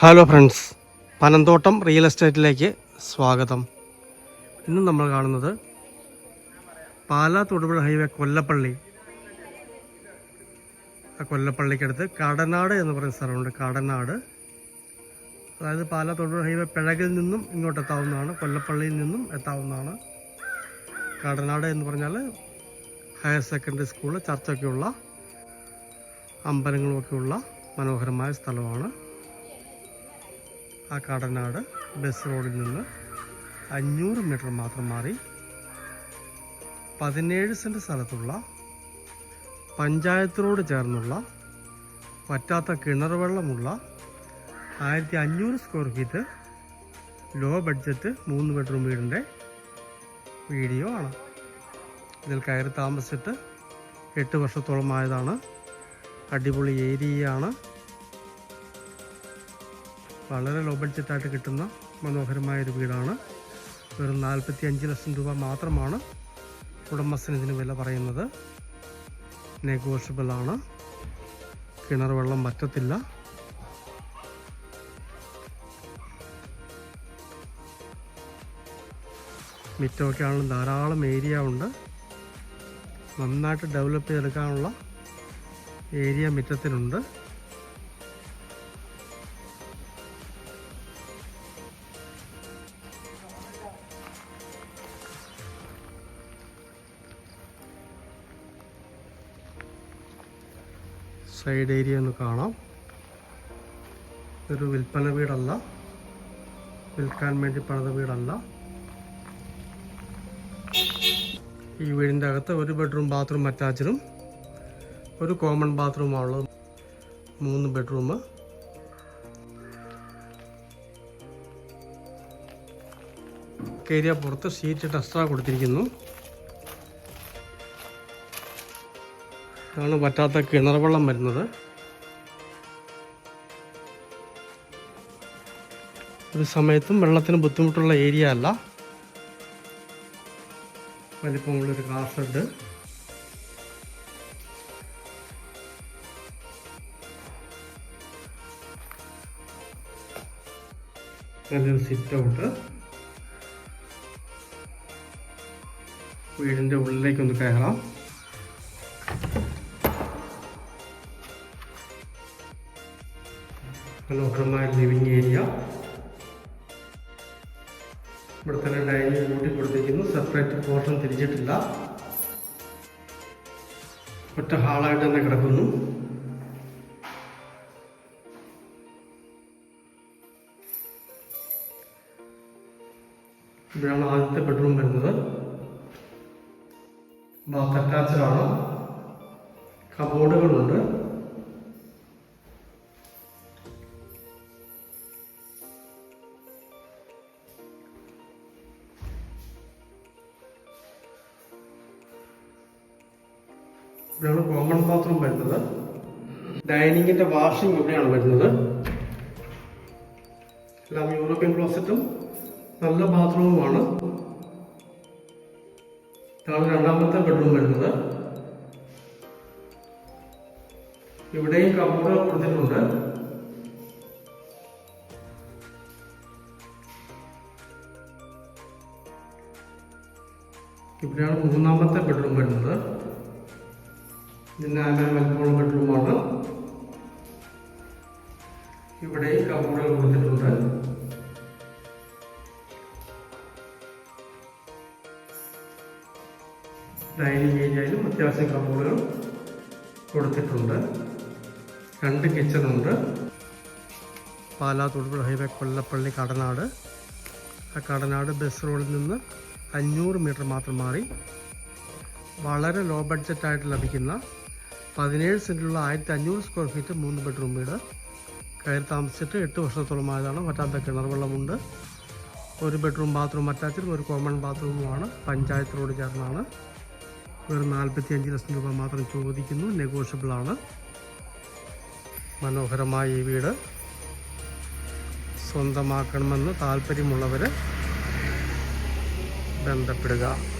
Hello friends Panamthottam real എസ്റ്റേറ്റിലേക്ക് സ്വാഗതം. ഇന്ന് നമ്മൾ കാണുന്നത് പാലാ തൊടുപുഴ ഹൈവേ കൊല്ലപ്പള്ളി. ആ കൊല്ലപ്പള്ളിക്കടുത്ത് കടനാട് എന്ന് പറയുന്ന സ്ഥലമുണ്ട് കടനാട്. അതായത് പാലാ തൊടുപുഴ ഹൈവേ പിഴകിൽ നിന്നും ഇങ്ങോട്ട് എത്താവുന്നതാണ് കൊല്ലപ്പള്ളിയിൽ നിന്നും എത്താവുന്നതാണ്. കടനാട് എന്ന് പറഞ്ഞാൽ ഹയർ സെക്കൻഡറി സ്കൂൾ ചർച്ചൊക്കെയുള്ള അമ്പലങ്ങളുമൊക്കെയുള്ള മനോഹരമായ സ്ഥലമാണ്. ആ കാടനാട് ബസ് റോഡിൽ നിന്ന് അഞ്ഞൂറ് മീറ്റർ മാത്രം മാറി പതിനേഴ് സെന്റ് സ്ഥലത്തുള്ള പഞ്ചായത്തിനോട് ചേർന്നുള്ള പറ്റാത്ത കിണർ വെള്ളമുള്ള ആയിരത്തി അഞ്ഞൂറ് സ്ക്വയർ ഫീറ്റ് ലോ ബഡ്ജറ്റ് മൂന്ന് ബെഡ്റൂം വീടിന്റെ വീഡിയോ ആണ്. ഇതിൽ കയറി താമസിച്ചിട്ട് എട്ട് വർഷത്തോളമായതാണ് അടിപൊളി ഏരിയയാണ്. വളരെ ലോ ബഡ്ജറ്റായിട്ട് കിട്ടുന്ന മനോഹരമായ ഒരു വീടാണ്. വെറും നാൽപ്പത്തി അഞ്ച് ലക്ഷം രൂപ മാത്രമാണ് ഉടമസ്ഥന് ഇതിന് വില പറയുന്നത്. നെഗോഷ്യബിൾ ആണ്. കിണർ വെള്ളം പറ്റത്തില്ല. മിറ്റമൊക്കെ ആണെങ്കിലും ധാരാളം ഏരിയ ഉണ്ട്. നന്നായിട്ട് ഡെവലപ്പ് ചെയ്തെടുക്കാനുള്ള ഏരിയ മിറ്റത്തിനുണ്ട്. സൈഡ് ഏരിയ ഒന്ന് കാണാം. ഇതൊരു വിൽപ്പന വീടല്ല. വിൽക്കാൻ വേണ്ടി പണിത വീടല്ല. ഈ വീടിന്റെ അകത്ത് ഒരു ബെഡ്റൂം ബാത്റൂം അറ്റാച്ചഡും ഒരു കോമൺ ബാത്റൂമാണുള്ളത് മൂന്ന് ബെഡ്റൂം ഏരിയ പുറത്ത് ഷീറ്റ് എക്സ്ട്രാ കൊടുത്തിരിക്കുന്നു. ഇതാണ് പറ്റാത്ത കിണർ വെള്ളം വരുന്നത്. ഒരു സമയത്തും വെള്ളത്തിന് ബുദ്ധിമുട്ടുള്ള ഏരിയ അല്ല. വലിപ്പമുള്ളൊരു കാർ ഷെഡ് നല്ലൊരു സിറ്റ് ഔട്ട് വീടിന്റെ ഉള്ളിലേക്കൊന്ന് കയറാം. മനോഹരമായ ലിവിങ് ഏരിയ ഇവിടെ തന്നെ ഡൈനിങ് കൂട്ടി കൊടുത്തിരിക്കുന്നു സെപ്പറേറ്റ് പോർഷൻ തിരിച്ചിട്ടില്ല ഒറ്റ ഹാളായിട്ട് തന്നെ കിടക്കുന്നു ഇവിടെയാണ് ആദ്യത്തെ ബെഡ്റൂം വരുന്നത് ബാത്ത് അറ്റാച്ച്ഡ് ആണ് കബോർഡുകളുണ്ട് ഇവിടെയാണ് കോമൺ ബാത്റൂം വരുന്നത്. ഡൈനിങ്ങിന്റെ വാഷിംഗ് ഇവിടെയാണ് വരുന്നത്. എല്ലാം യൂറോപ്യൻ ക്ലോസറ്റും നല്ല ബാത്റൂമുമാണ്. ഇതാണ് രണ്ടാമത്തെ ബെഡ്റൂം വരുന്നത്. ഇവിടെയും കബോർഡ് കൊടുത്തിട്ടുണ്ട്. ഇവിടെയാണ് മൂന്നാമത്തെ ബെഡ്റൂം വരുന്നത്. ഇതിന് ആന വലിപ്പമുള്ള ബെഡ്റൂമാണ് ഇവിടെ കബോർഡുകൾ കൊടുത്തിട്ടുണ്ട്. ഡൈനിങ് ഏരിയയിലും അത്യാവശ്യം കബോർഡുകൾ കൊടുത്തിട്ടുണ്ട്. രണ്ട് കിച്ചണുണ്ട് പാലാ തൊടുപുഴ ഹൈവേ കൊല്ലപ്പള്ളി കടനാട്. ആ കടനാട് ബസ് റോഡിൽ നിന്ന് അഞ്ഞൂറ് മീറ്റർ മാത്രം മാറി. വളരെ ലോ ബഡ്ജറ്റായിട്ട് ലഭിക്കുന്ന പതിനേഴ് സെന്റിലുള്ള ആയിരത്തി അഞ്ഞൂറ് സ്ക്വയർ ഫീറ്റ് മൂന്ന് ബെഡ്റൂം വീട്. കയറി താമസിച്ചിട്ട് എട്ട് വർഷത്തോളമായതാണ് വറ്റാത്ത കിണർ വെള്ളമുണ്ട്. ഒരു ബെഡ്റൂം ബാത്റൂം അറ്റാച്ചും ഒരു കോമൺ ബാത്റൂമുമാണ് പഞ്ചായത്ത് റോഡ് ചേർന്നാണ്. ഒരു നാൽപ്പത്തി അഞ്ച് ലക്ഷം രൂപ മാത്രം ചോദിക്കുന്നു. നെഗോഷ്യബിൾ ആണ്. മനോഹരമായ ഈ വീട്. സ്വന്തമാക്കണമെന്ന് താല്പര്യമുള്ളവർ ബന്ധപ്പെടുക.